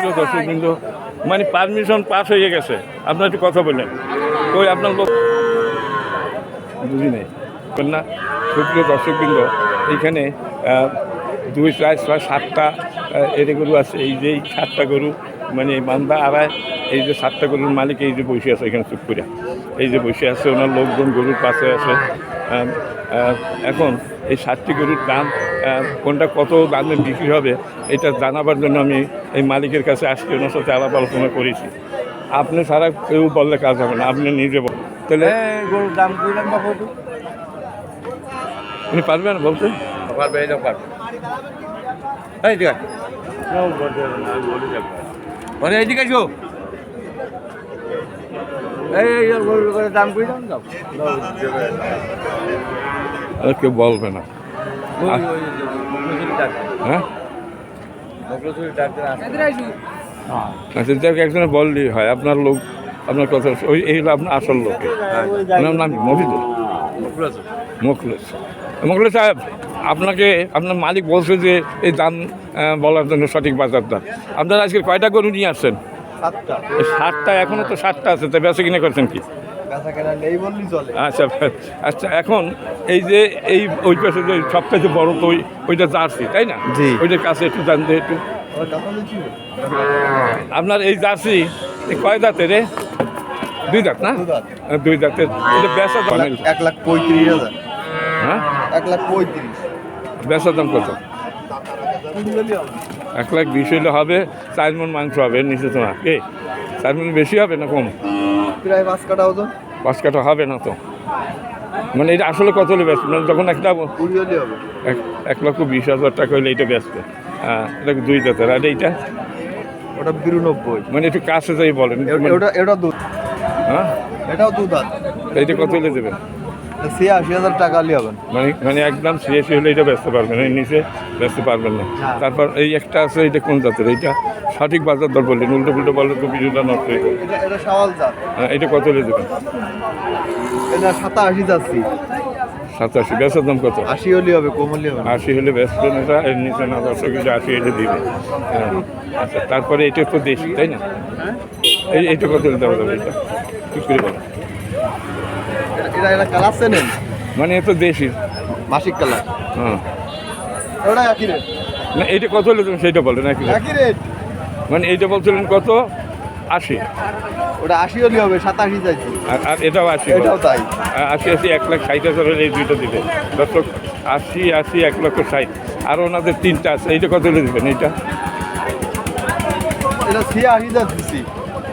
সুপ্রিয় দর্শক বিন্দু মানে পারমিশন পাস হয়ে গেছে। আপনার একটু কথা বললেন ওই আপনার লোক? বুঝি নেই। না, সুপ্রিয় দর্শক বিন্দু এইখানে দুই, চার, ছয়, সাতটা এরে গরু আছে। এই যে সাতটা গরু মানে বান্দা আড়ায় এই যে সাতটা গরুর মালিক এই যে বসে আছে এখানে চুপ এই যে বসে আছে, ওনার লোকজন গরুর পাশে আছে। এখন এই সাতটি গরুর দাম কোনটা কত দামে বিক্রি হবে এটা জানাবার জন্য আমি এই মালিকের কাছে আজকে ওনার সাথে আলাপ আলোচনা করেছি। আপনি সারা কেউ বললে কাজ হবে না আপনি নিজে বল। তাহলে গরুর দাম দিলাম বা উনি পারবেন বলতে? পারবে এটা পারবে। এই ঠিক আছে মানে এই এই এই গরুর দাম কই দাম দাও আর কেউ বলবে না। হ্যাঁ? আচ্ছা একজনে বললেই হয় আপনার লোক আপনার কথা ওই এই হলো আপনার আসল লোক। ওনার নাম? মফিদুল মুখলেস মুখলেস সাহেব আপনাকে আপনার মালিক বলছে যে এই দাম বলার জন্য সঠিক বাজার দাম আপনারা আজকে কয়টা গরু নিয়ে আসছেন? সাতটা। সাতটা এখনও তো সাতটা আছে তাই বেঁচে কিনে করছেন কি? আচ্ছা আচ্ছা এখন এই যে এই ওই পাশে যে সবথেকে বড় তো ওই ওইটা জার্সি তাই না? জি। ওইটার কাছে একটু জানতে একটু। আপনার এই জার্সি কয় দাঁতে রে? দুই দাঁত না? দুই দাঁতের। এটা বেচা দাম এক লাখ পঁয়ত্রিশ হাজার। হ্যাঁ? এক লাখ পঁয়ত্রিশ। বেচা দাম কত? এক লাখ বিশ হইলে হবে চার মন মাংস হবে নিচে তো না। কে? চার মন বেশি হবে না কম? প্রায় পাঁচ কাটা ওজন। পাঁচ কাটা হবে না তো? মানে এটা আসলে কত হলে বেচবে মানে যখন একটা এক লক্ষ বিশ হাজার টাকা হলে এটা বেচবে হ্যাঁ এটা দুই দাঁতের আর এইটা? ওটা বিরানব্বই। মানে একটু কাছে যাই বলেন। ওটা এটা দুধ। হ্যাঁ? এটাও দুধ আর এইটা কত হলে দেবেন? ছিয়াশি হাজার টাকা হবেন মানে মানে একদম ছিয়াশি হলে এটা বেচতে পারবেন এর নিচে বেচতে পারবেন না। হ্যাঁ। তারপর এই একটা আছে এটা কোন জাতের? এইটা সঠিক বাজার দর বললেন উল্টো পুল্টো বললে তো ভিডিওটা নষ্ট হয়ে এটা এটা জাত। হ্যাঁ, এটা কত হলে দেবেন? এটা সাতাশি যাচ্ছি। সাতাশি বেচার দাম কত? আশি হলে হবে কম হলে হবে। আশি হলে বেচবেন এটা এর নিচে না দর্শক এটা আশি হলে দিবে হ্যাঁ আচ্ছা তারপরে এটা তো দেশি তাই না? এই এইটা কত হলে দেওয়া যাবে এটা? ঠিক করে বলো। এটা- এটা কালার চেনেন? মানে এ তো দেশি। মাসিক কালার হ্যাঁ। ওটা একই রেট না এইটা কত হলে তুমি সেইটা বলো নাকি? একই রেট মানে এইটা বলছিলেন কত? আশি। ওটা আশি হলে হবে সাতাশি চাইছি। আর এটাও আশি এটাও তাই। আশি আশি এক লাখ ষাট হাজার হলে এই দুইটা দিবে। দর্শক আশি আশি এক লক্ষ ষাট। আর ওনাদের তিনটা আছে এইটা কত হলে দেবেন এইটা? এটা ছিয়াশি যাচ্ছি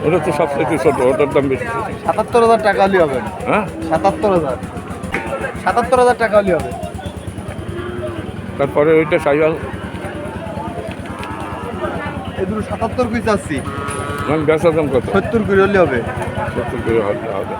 ওটা তো সবচেয়ে ছোটো ওটার দাম বেশি। সাতাত্তর হাজার টাকা হলে হবে। হ্যাঁ? সাতাত্তর হাজার। সাতাত্তর হাজার টাকা হলে হবে। তারপরে ওইটা সাইয়াল এই দুটো সাতাত্তর কুড়ি চাচ্ছি মানে বেচা দাম কত? সত্তর কুড়ি হলে হবে। সত্তর হবে হবে।